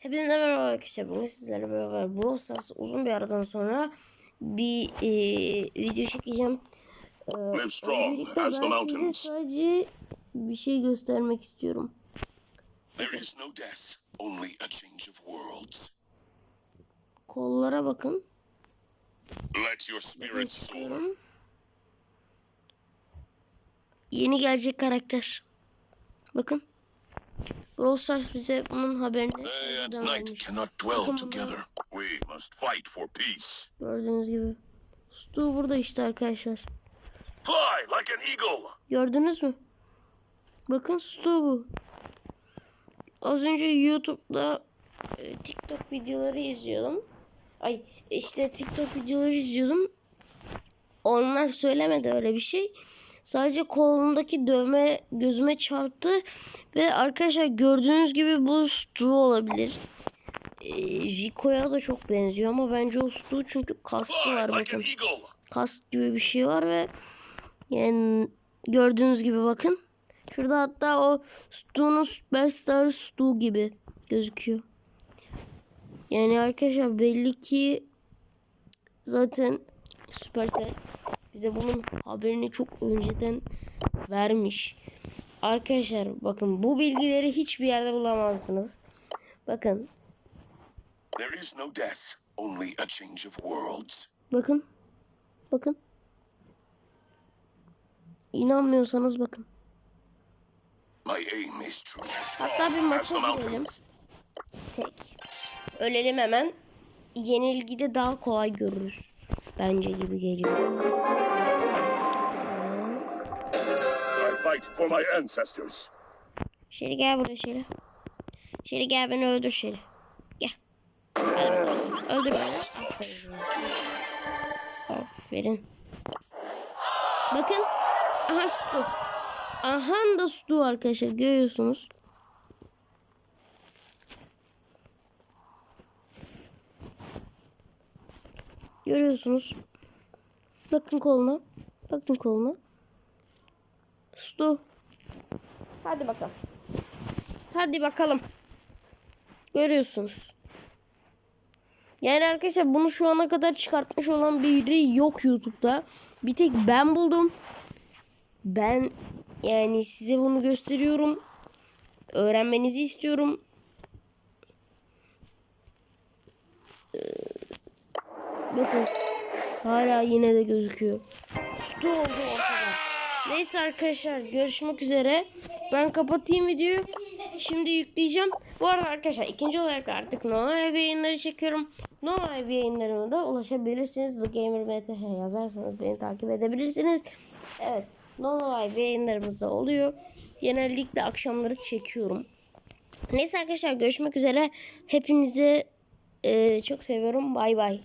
Hepinize merhaba arkadaşlar. Bugün sizlerle beraber Brawl Stars uzun bir aradan sonra bir e, video çekeceğim. E, öncelikle ben size sadece bir şey göstermek istiyorum. No death. Kollara bakın. Let your spirit soar. Gösteriyorum. Yeni gelecek karakter. Bakın. Brawl Stars bize bunun haberini night vermiş. Gördüğünüz gibi. Stu burada işte arkadaşlar. Fly like an eagle. Gördünüz mü? Bakın Stu bu. Az önce YouTube'da e, TikTok videoları izliyordum. Ay işte TikTok videoları izliyordum. Onlar söylemedi öyle bir şey. Sadece kolundaki dövme gözüme çarptı. Ve arkadaşlar gördüğünüz gibi bu Stu olabilir. E, Rico'ya da çok benziyor ama bence o Stu çünkü kaskı Fly var bakın kask gibi bir şey var ve yani gördüğünüz gibi bakın. Şurada hatta o Stu'nun Superstar Stu gibi gözüküyor. Yani arkadaşlar belli ki zaten Supercell bize bunun haberini çok önceden vermiş. Arkadaşlar bakın bu bilgileri hiçbir yerde bulamazdınız. Bakın There is no death, only a change of worlds. Bakın. Bakın. İnanmıyorsanız bakın. Hatta bir maça girelim. Tek. Ölelim hemen. Yenilgide daha kolay görürüz. Bence gibi geliyor. Şeri gel buraya Şeri. Şeri gel beni öldür Şeri. Gel. Hadi bakalım. Öldür beni. Aferin. Aferin. Bakın. Aha su. Aha da su arkadaşlar. Görüyorsunuz. Görüyorsunuz. Bakın koluna. Bakın koluna. Su. Hadi bakalım. Hadi bakalım. Görüyorsunuz. Yani arkadaşlar bunu şu ana kadar çıkartmış olan biri yok YouTube'da. Bir tek ben buldum. Ben yani size bunu gösteriyorum. Öğrenmenizi istiyorum. Bakın. Hala yine de gözüküyor. Stu oldu ortada. Neyse arkadaşlar görüşmek üzere. Ben kapatayım videoyu. Şimdi yükleyeceğim. Bu arada arkadaşlar ikinci olarak artık No yayınları çekiyorum. No Live yayınlarıma da ulaşabilirsiniz. The Gamer yazarsanız beni takip edebilirsiniz. Evet. No Live yayınlarımız da oluyor. Genellikle akşamları çekiyorum. Neyse arkadaşlar görüşmek üzere. Hepinizi e, çok seviyorum. Bay bay.